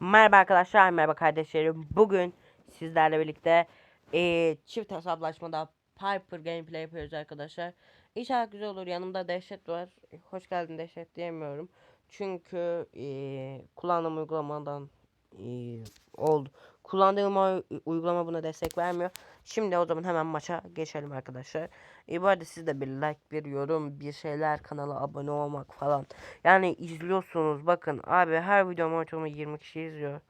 Merhaba arkadaşlar, merhaba kardeşlerim. Bugün sizlerle birlikte eee, çift hesaplaşmada Piper gameplay yapıyoruz arkadaşlar. İnşallah güzel olur. Yanımda Dehşet var. Hoş geldin Dehşet diyemiyorum. Çünkü eee, kullandığım uygulamadan eee, oldu. Kullandığım uygulama buna destek vermiyor. Şimdi o zaman hemen maça geçelim arkadaşlar. E, bu arada siz de bir like, bir yorum, bir şeyler, kanala abone olmak falan. Yani izliyorsunuz bakın abi her videomu ortalama 20 kişi izliyor.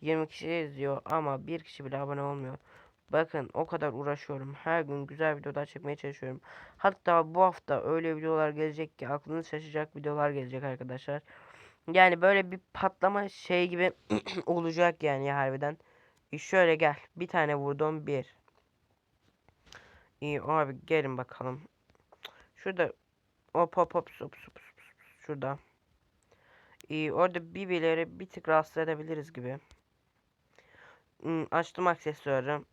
20 kişi izliyor ama bir kişi bile abone olmuyor. Bakın o kadar uğraşıyorum. Her gün güzel videolar çekmeye çalışıyorum. Hatta bu hafta öyle videolar gelecek ki aklınız şaşacak videolar gelecek arkadaşlar. Yani böyle bir patlama şey gibi olacak yani harbiden. E şöyle gel. Bir tane vurdum bir. İyi abi gelin bakalım. Şurada hop hop hop sup sup sup. Şurada. İyi orada birbirleri bir tık rahatsız edebiliriz gibi. Hmm, açtım aksesuarı.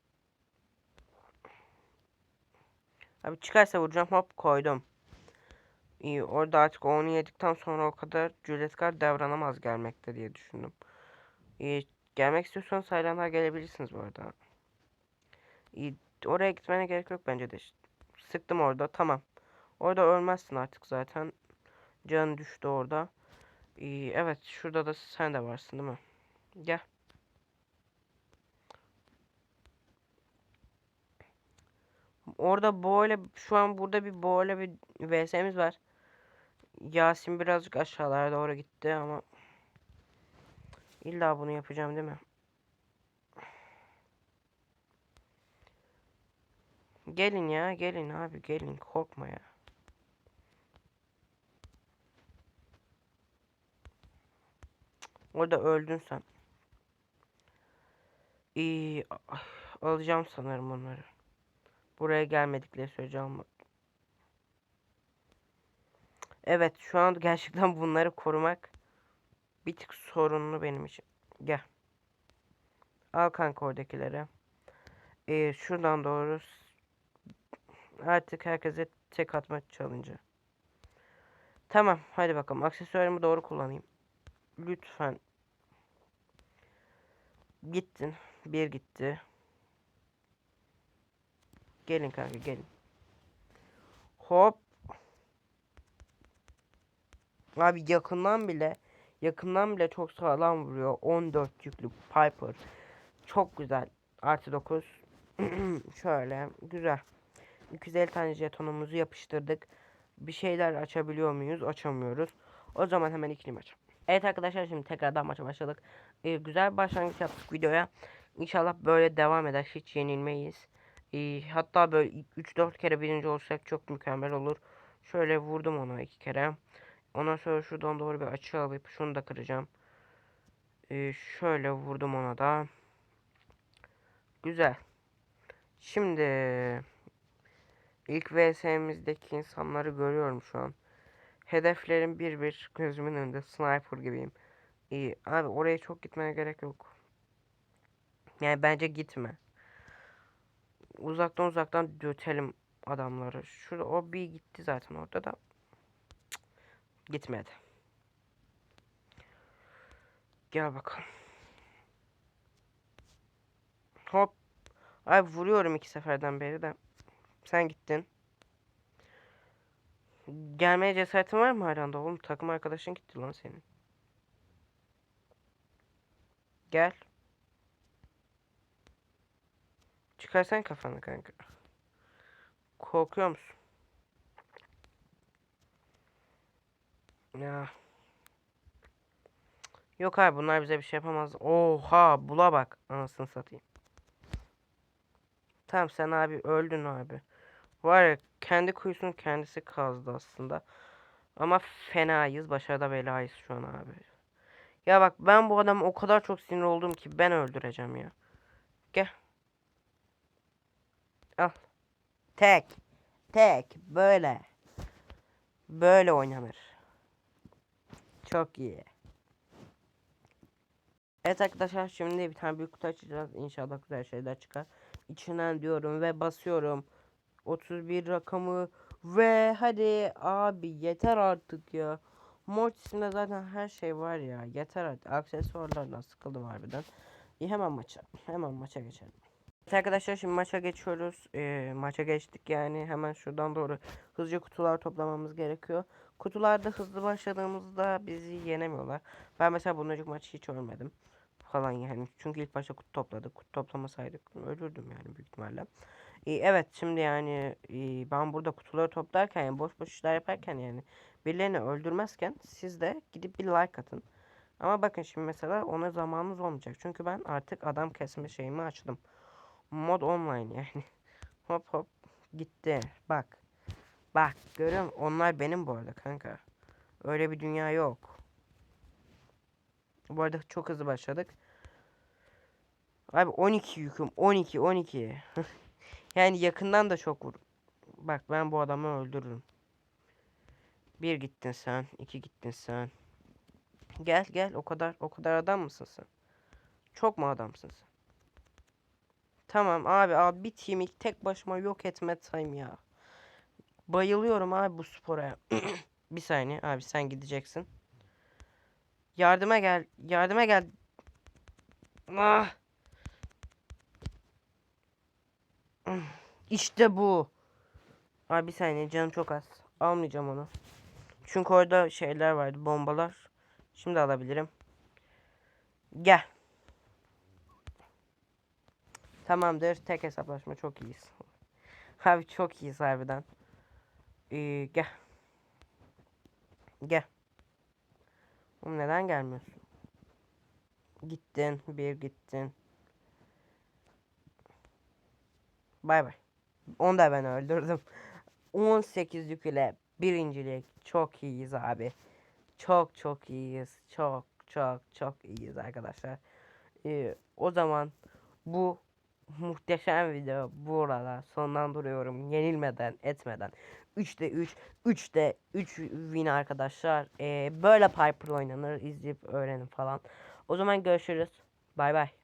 Abi çıkarsa vuracağım hop koydum. İyi orada artık onu yedikten sonra o kadar cüretkar davranamaz gelmekte diye düşündüm. İyi gelmek istiyorsanız hayranlar gelebilirsiniz bu arada. İyi oraya gitmene gerek yok bence de. Sıktım orada tamam. Orada ölmezsin artık zaten. Can düştü orada. İyi, evet şurada da sen de varsın değil mi? Gel. Orada böyle şu an burada bir böyle bir VS'miz var. Yasin birazcık aşağılara doğru gitti ama illa bunu yapacağım değil mi? Gelin ya gelin abi gelin korkma ya. Orada öldün sen. İyi alacağım sanırım onları. Buraya gelmedikleri sürece alma. Evet şu an gerçekten bunları korumak bir tık sorunlu benim için. Gel. Al kanka oradakileri. Ee, şuradan doğru artık herkese tek atma challenge. Tamam hadi bakalım aksesuarımı doğru kullanayım. Lütfen. Gittin. Bir gitti. Gelin kanka gelin. Hop. Abi yakından bile yakından bile çok sağlam vuruyor. 14 yüklü Piper. Çok güzel. Artı 9. Şöyle güzel. 250 tane jetonumuzu yapıştırdık. Bir şeyler açabiliyor muyuz? Açamıyoruz. O zaman hemen ikili maç. Evet arkadaşlar şimdi tekrardan maça başladık. Ee, güzel başlangıç yaptık videoya. İnşallah böyle devam eder. Hiç yenilmeyiz. Ee, hatta böyle 3-4 kere birinci olsak çok mükemmel olur. Şöyle vurdum ona iki kere. Ondan sonra şuradan doğru bir açı alıp şunu da kıracağım. Ee, şöyle vurdum ona da. Güzel. Şimdi ilk VS'mizdeki insanları görüyorum şu an. Hedeflerim bir bir gözümün önünde sniper gibiyim. İyi abi oraya çok gitmeye gerek yok. Yani bence gitme. Uzaktan uzaktan dötelim adamları. Şurada o bir gitti zaten orada da. Gitmedi. Gel bakalım. Hop. Ay vuruyorum iki seferden beri de. Sen gittin. Gelmeye cesaretin var mı hala oğlum? Takım arkadaşın gitti lan senin. Gel. Çıkarsan kafanı kanka. Korkuyor musun? Ya. Yok abi bunlar bize bir şey yapamaz. Oha bula bak. Anasını satayım. Tamam sen abi öldün abi. Var ya kendi kuyusunu kendisi kazdı aslında. Ama fenayız. Başarıda belayız şu an abi. Ya bak ben bu adamı o kadar çok sinir oldum ki ben öldüreceğim ya. Gel. Al. Tek. Tek. Böyle. Böyle oynanır. Çok iyi. Evet arkadaşlar şimdi bir tane büyük kutu açacağız. İnşallah güzel şeyler çıkar. İçinden diyorum ve basıyorum. 31 rakamı ve hadi abi yeter artık ya. Mortis'imde zaten her şey var ya. Yeter artık. Aksesuarlardan sıkıldım harbiden. Hemen maça. Hemen maça geçelim. Arkadaşlar şimdi maça geçiyoruz. Ee, maça geçtik yani. Hemen şuradan doğru hızlıca kutular toplamamız gerekiyor. Kutularda hızlı başladığımızda bizi yenemiyorlar. Ben mesela bundan önceki maçı hiç ölmedim. Falan yani. Çünkü ilk başta kutu topladık. Kutu toplamasaydık ölürdüm yani büyük ihtimalle. Ee, evet şimdi yani e, ben burada kutuları toplarken yani boş boş işler yaparken yani birilerini öldürmezken siz de gidip bir like atın. Ama bakın şimdi mesela ona zamanınız olmayacak. Çünkü ben artık adam kesme şeyimi açtım. Mod online yani. hop hop gitti. Bak. Bak görüyor? Onlar benim bu arada kanka. Öyle bir dünya yok. Bu arada çok hızlı başladık. Abi 12 yüküm. 12 12. yani yakından da çok vur. Bak ben bu adamı öldürürüm. Bir gittin sen. iki gittin sen. Gel gel o kadar o kadar adam mısın sen? Çok mu adamsın sen? Tamam abi abi bir team'i tek başıma yok etme time ya. Bayılıyorum abi bu spora. bir saniye abi sen gideceksin. Yardıma gel. Yardıma gel. Ah. İşte bu. Abi bir saniye canım çok az. Almayacağım onu. Çünkü orada şeyler vardı bombalar. Şimdi alabilirim. Gel. Tamamdır. Tek hesaplaşma çok iyiyiz. Abi çok iyiyiz harbiden. Ee, gel. Gel. Oğlum neden gelmiyorsun? Gittin. Bir gittin. Bay bay. Onu da ben öldürdüm. 18 yük ile birincilik. Çok iyiyiz abi. Çok çok iyiyiz. Çok çok çok iyiyiz arkadaşlar. Ee, o zaman bu muhteşem video burada sonlandırıyorum. Yenilmeden etmeden. 3'te 3. 3'te 3 win arkadaşlar. Ee, böyle Piper oynanır. izleyip öğrenin falan. O zaman görüşürüz. Bay bay.